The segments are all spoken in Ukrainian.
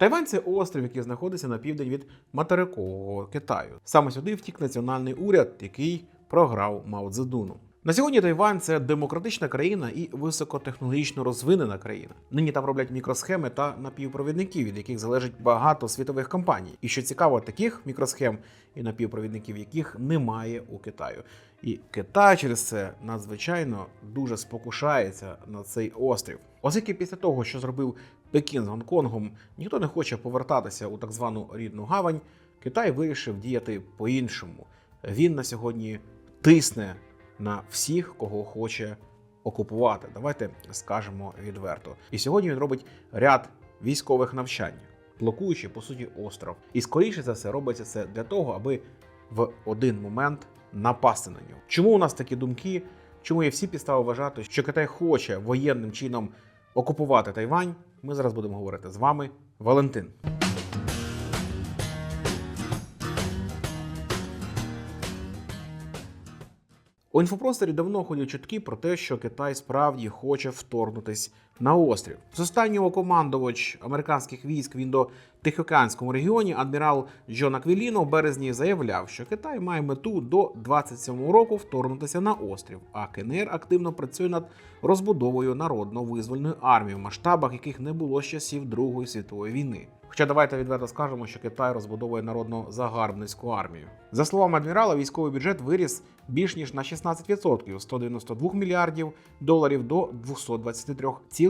Тайвань це острів, який знаходиться на південь від материкового Китаю. Саме сюди втік національний уряд, який програв Мао Цзедуну. На сьогодні Тайвань це демократична країна і високотехнологічно розвинена країна. Нині там роблять мікросхеми та напівпровідників, від яких залежить багато світових компаній. І що цікаво, таких мікросхем і напівпровідників, яких немає у Китаю. І Китай через це надзвичайно дуже спокушається на цей острів. Оскільки після того, що зробив Пекін з Гонконгом, ніхто не хоче повертатися у так звану рідну гавань, Китай вирішив діяти по-іншому. Він на сьогодні тисне на всіх, кого хоче окупувати. Давайте скажемо відверто. І сьогодні він робить ряд військових навчань, блокуючи по суті остров. І скоріше за все робиться це для того, аби в один момент напасти на нього. Чому у нас такі думки? Чому є всі підстави вважати, що Китай хоче воєнним чином окупувати Тайвань? Ми зараз будемо говорити з вами, Валентин. У інфопросторі давно ходять чутки про те, що Китай справді хоче вторгнутись на острів. З останнього командувач американських військ в індо-тихоокеанському регіоні адмірал Джон Аквіліно в березні заявляв, що Китай має мету до 27 року вторгнутися на острів, а КНР активно працює над розбудовою народно-визвольної армії, в масштабах яких не було з часів Другої світової війни. Хоча давайте відверто скажемо, що Китай розбудовує народно-загарбницьку армію. За словами адмірала, військовий бюджет виріс більш ніж на 16% з 192 мільярдів доларів до 223,5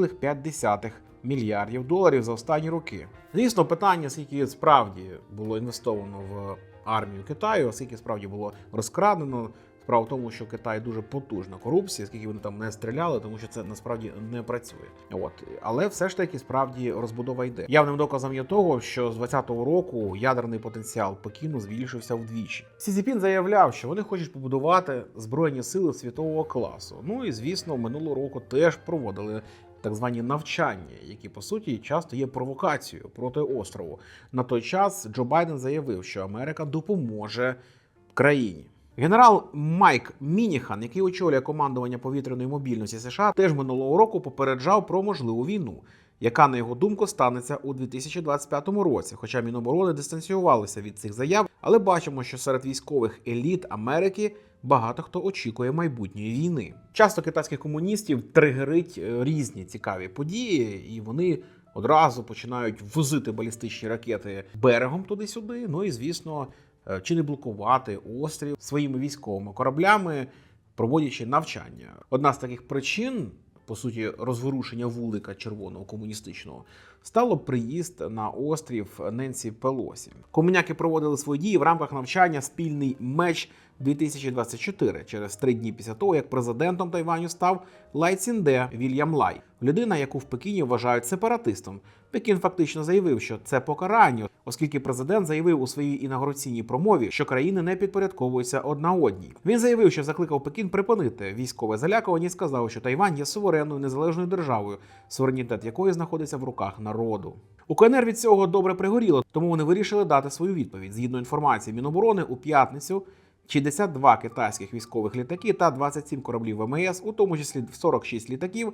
мільярдів доларів за останні роки. Звісно, питання, скільки справді було інвестовано в армію Китаю, скільки справді було розкрадено. Справа в тому, що Китай дуже потужна корупція, скільки вони там не стріляли, тому що це насправді не працює. От але все ж таки справді розбудова йде. Явним доказом є того, що з 20-го року ядерний потенціал Пекіну збільшився вдвічі. Сі Цзіпін заявляв, що вони хочуть побудувати збройні сили світового класу. Ну і звісно, минулого року теж проводили. Так звані навчання, які по суті часто є провокацією проти острову. На той час Джо Байден заявив, що Америка допоможе країні. Генерал Майк Мініхан, який очолює командування повітряної мобільності США, теж минулого року попереджав про можливу війну, яка, на його думку, станеться у 2025 році. Хоча Міноборони дистанціювалися від цих заяв, але бачимо, що серед військових еліт Америки багато хто очікує майбутньої війни. Часто китайських комуністів тригерить е, різні цікаві події, і вони одразу починають возити балістичні ракети берегом туди-сюди. Ну і звісно е, чи не блокувати острів своїми військовими кораблями, проводячи навчання. Одна з таких причин, по суті, розворушення вулика червоного комуністичного, стало приїзд на острів Ненсі Пелосі. Комуняки проводили свої дії в рамках навчання спільний меч 2024 через три дні після того, як президентом Тайваню став Лай Цінде Вільям Лай, людина, яку в Пекіні вважають сепаратистом. Пекін фактично заявив, що це покарання, оскільки президент заявив у своїй інаугураційній промові, що країни не підпорядковуються одна одній. Він заявив, що закликав Пекін припинити військове залякування і сказав, що Тайвань є суверенною незалежною державою, суверенітет якої знаходиться в руках народу. У КНР від цього добре пригоріло, тому вони вирішили дати свою відповідь. Згідно інформації Міноборони у п'ятницю. 62 китайських військових літаки та 27 кораблів ВМС, у тому числі 46 літаків,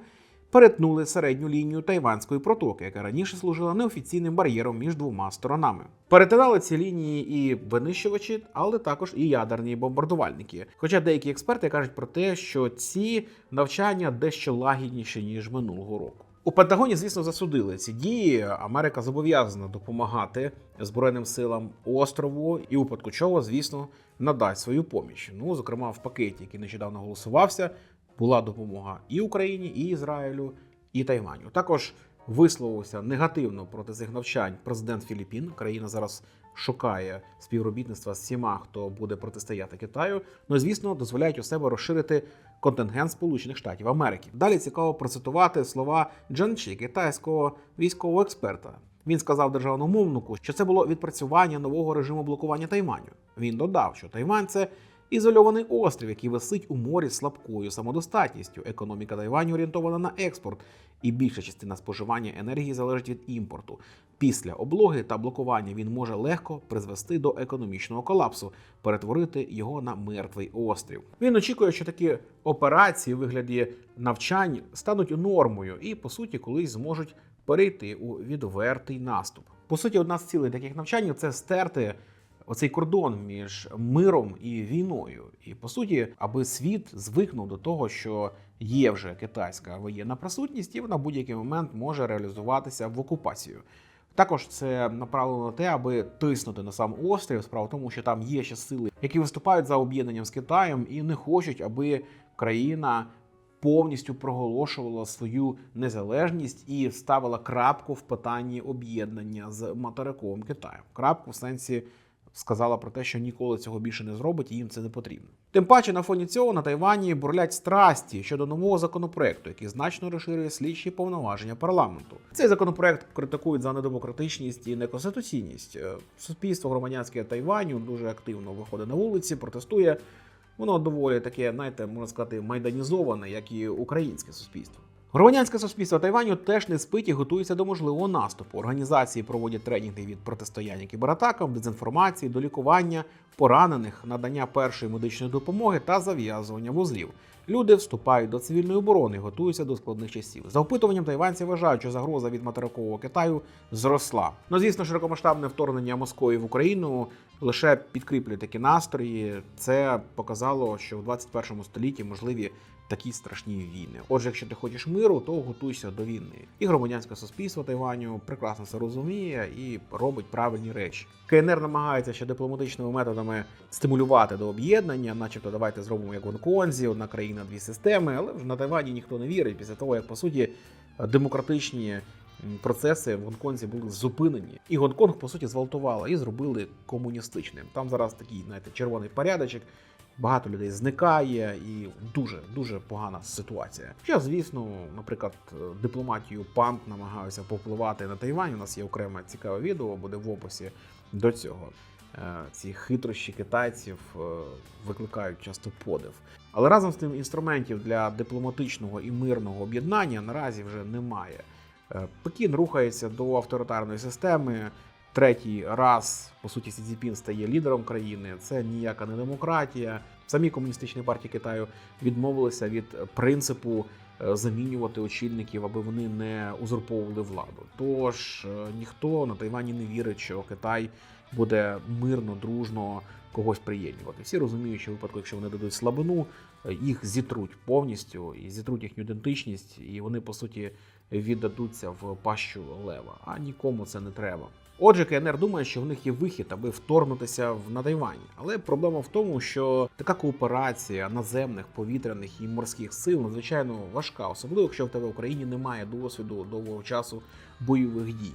перетнули середню лінію Тайванської протоки, яка раніше служила неофіційним бар'єром між двома сторонами. Перетинали ці лінії і винищувачі, але також і ядерні бомбардувальники. Хоча деякі експерти кажуть про те, що ці навчання дещо лагідніші ніж минулого року. У Пентагоні, звісно, засудили ці дії. Америка зобов'язана допомагати Збройним силам острову і у чого, звісно, надасть свою поміч. Ну, зокрема, в пакеті, який нещодавно голосувався, була допомога і Україні, і Ізраїлю, і Тайваню. Також висловився негативно проти цих навчань президент Філіппін. Країна зараз шукає співробітництва з всіма, хто буде протистояти Китаю. Ну звісно, дозволяють у себе розширити контингент Сполучених Штатів Америки. Далі цікаво процитувати слова Джанчі, китайського військового експерта. Він сказав державному мовнику, що це було відпрацювання нового режиму блокування Тайваню. Він додав, що Тайвань це ізольований острів, який висить у морі з слабкою самодостатністю. Економіка Тайваню орієнтована на експорт, і більша частина споживання енергії залежить від імпорту. Після облоги та блокування він може легко призвести до економічного колапсу, перетворити його на мертвий острів. Він очікує, що такі операції у вигляді навчань стануть нормою і, по суті, колись зможуть перейти у відвертий наступ. По суті, одна з цілей таких навчань це стерти оцей кордон між миром і війною. І по суті, аби світ звикнув до того, що є вже китайська воєнна присутність, і вона в будь-який момент може реалізуватися в окупацію. Також це направлено на те, аби тиснути на сам острів. Справа в тому, що там є ще сили, які виступають за об'єднанням з Китаєм і не хочуть, аби країна повністю проголошувала свою незалежність і ставила крапку в питанні об'єднання з материковим Китаєм. Крапку в сенсі сказала про те, що ніколи цього більше не зробить, і їм це не потрібно. Тим паче на фоні цього на Тайвані бурлять страсті щодо нового законопроекту, який значно розширює слідчі повноваження парламенту. Цей законопроект критикують за недемократичність і неконституційність. Е, Суспільство громадянське Тайваню дуже активно виходить на вулиці, протестує. Воно доволі таке, знаєте, можна сказати, майданізоване, як і українське суспільство. Громадянське суспільство Тайваню теж не спить і готується до можливого наступу. Організації проводять тренінги від протистояння кібератакам, дезінформації, до лікування поранених, надання першої медичної допомоги та зав'язування вузлів. Люди вступають до цивільної оборони, готуються до складних часів. За опитуванням тайванці вважають, що загроза від материкового Китаю зросла. Ну звісно, широкомасштабне вторгнення Москви в Україну лише підкріплює такі настрої. Це показало, що в 21 столітті можливі такі страшні війни. Отже, якщо ти хочеш миру, то готуйся до війни. І громадянське суспільство Тайваню прекрасно це розуміє і робить правильні речі. КНР намагається ще дипломатичними методами стимулювати до об'єднання, начебто, давайте зробимо як Гонконзі, одна країна, дві системи. Але вже на Тайвані ніхто не вірить після того, як по суті демократичні процеси в Гонконзі були зупинені, і Гонконг по суті зґвалтували і зробили комуністичним. Там зараз такий, знаєте, червоний порядочок. Багато людей зникає і дуже дуже погана ситуація. Хоча, звісно, наприклад, дипломатію пант намагаються повпливати на Тайвань. У нас є окреме цікаве відео, буде в описі до цього. Е, Ці хитрощі китайців е, викликають часто подив. Але разом з тим інструментів для дипломатичного і мирного об'єднання наразі вже немає. Е, Пекін рухається до авторитарної системи. Третій раз, по суті, Сі Цзіпін стає лідером країни. Це ніяка не демократія. Самі комуністичні партії Китаю відмовилися від принципу е, замінювати очільників, аби вони не узурповували владу. Тож е, ніхто на Тайвані не вірить, що Китай буде мирно, дружно когось приєднувати. Всі розуміють, що випадку, якщо вони дадуть слабину, е, їх зітруть повністю і зітруть їхню ідентичність, і вони по суті віддадуться в пащу лева. А нікому це не треба. Отже, КНР думає, що в них є вихід, аби вторгнутися на Тайвані. Але проблема в тому, що така кооперація наземних, повітряних і морських сил надзвичайно важка, особливо якщо в тебе в Україні немає досвіду довгого часу бойових дій.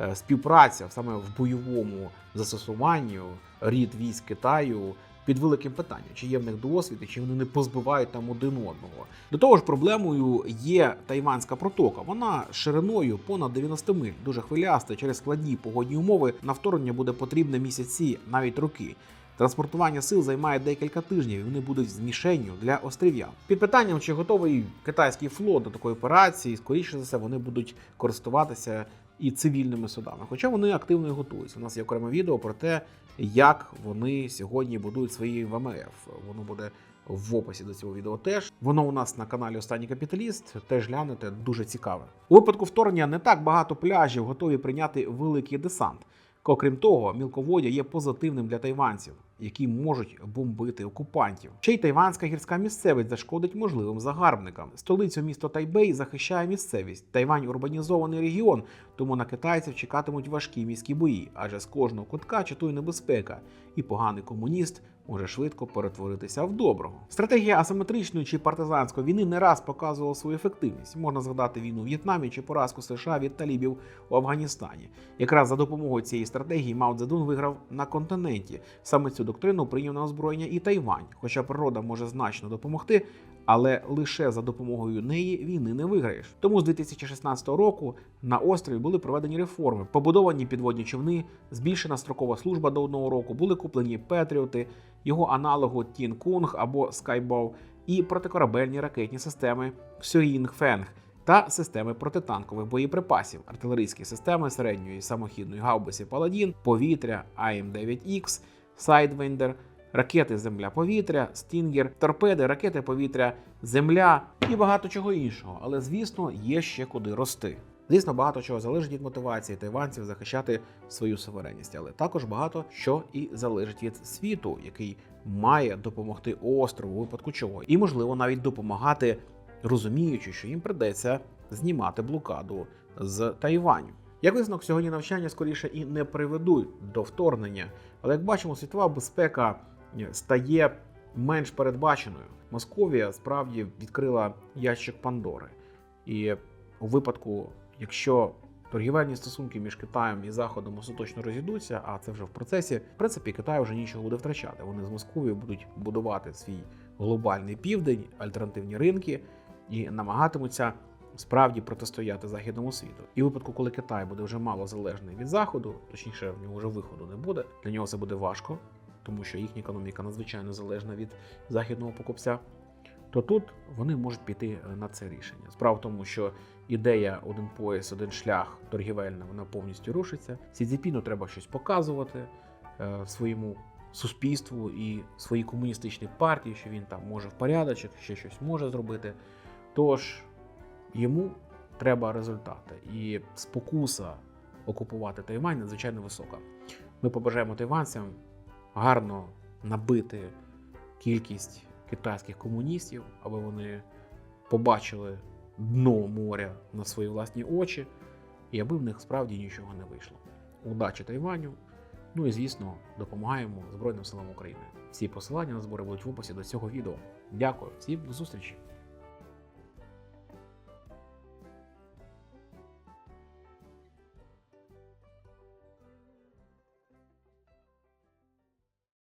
Е, Співпраця саме в бойовому застосуванні рід військ Китаю під великим питанням, чи є в них досвід, чи вони не позбивають там один одного. До того ж, проблемою є Тайванська протока. Вона шириною понад 90 миль, дуже хвиляста. Через складні погодні умови на вторгнення буде потрібно місяці, навіть роки. Транспортування сил займає декілька тижнів, і вони будуть з мішенню для острів'ян. Під питанням, чи готовий китайський флот до такої операції, скоріше за все, вони будуть користуватися і цивільними судами. Хоча вони активно і готуються. У нас є окреме відео про те, як вони сьогодні будують свої ВМФ. Воно буде в описі до цього відео теж. Воно у нас на каналі Останній Капіталіст. Теж глянете, дуже цікаве. У випадку вторгнення не так багато пляжів готові прийняти великий десант. Окрім того, мілководдя є позитивним для тайванців, які можуть бомбити окупантів. Ще й тайванська гірська місцевість зашкодить можливим загарбникам. Столицю місто Тайбей захищає місцевість. Тайвань урбанізований регіон, тому на китайців чекатимуть важкі міські бої, адже з кожного кутка чатує небезпека, і поганий комуніст може швидко перетворитися в доброго. Стратегія асиметричної чи партизанської війни не раз показувала свою ефективність. Можна згадати війну в В'єтнамі чи поразку США від талібів у Афганістані. Якраз за допомогою цієї стратегії Мао Цзедун виграв на континенті. Саме цю доктрину прийняв на озброєння і Тайвань. Хоча природа може значно допомогти, але лише за допомогою неї війни не виграєш. Тому з 2016 року на острові були проведені реформи, побудовані підводні човни, збільшена строкова служба до одного року, були куплені Петріоти, його аналогу Тін Кунг або Скайбоу і протикорабельні ракетні системи Сюїнг Фенг та системи протитанкових боєприпасів, артилерійські системи середньої самохідної гаубиці Паладін, повітря АМ-9Х, Сайдвендер, ракети Земля-повітря, Стінгер, торпеди, ракети повітря, Земля і багато чого іншого. Але звісно, є ще куди рости. Звісно, багато чого залежить від мотивації тайванців захищати свою суверенність, але також багато що і залежить від світу, який має допомогти острову випадку чого, і можливо навіть допомагати, розуміючи, що їм придеться знімати блокаду з Тайваню. Як висновок, сьогодні навчання скоріше і не приведуть до вторгнення, але як бачимо, світова безпека стає менш передбаченою. Московія справді відкрила ящик Пандори. І у випадку, якщо торгівельні стосунки між Китаєм і Заходом остаточно розійдуться, а це вже в процесі, в принципі, Китай вже нічого буде втрачати. Вони з Московією будуть будувати свій глобальний південь, альтернативні ринки і намагатимуться справді протистояти західному світу. І у випадку, коли Китай буде вже мало залежний від заходу, точніше, в нього вже виходу не буде. Для нього це буде важко, тому що їхня економіка надзвичайно залежна від західного покупця. То тут вони можуть піти е, на це рішення. Справа в тому, що ідея один пояс, один шлях торгівельна, вона повністю рушиться. Сідзіпіну треба щось показувати е, своєму суспільству і своїй комуністичній партії, що він там може в порядочок, ще щось може зробити. Тож йому треба результати. І спокуса окупувати Тайвань надзвичайно висока. Ми побажаємо тайванцям гарно набити кількість китайських комуністів, аби вони побачили дно моря на свої власні очі, і аби в них справді нічого не вийшло. Удачі Тайваню! Ну і звісно, допомагаємо Збройним силам України. Всі посилання на збори будуть в описі до цього відео. Дякую, всім до зустрічі!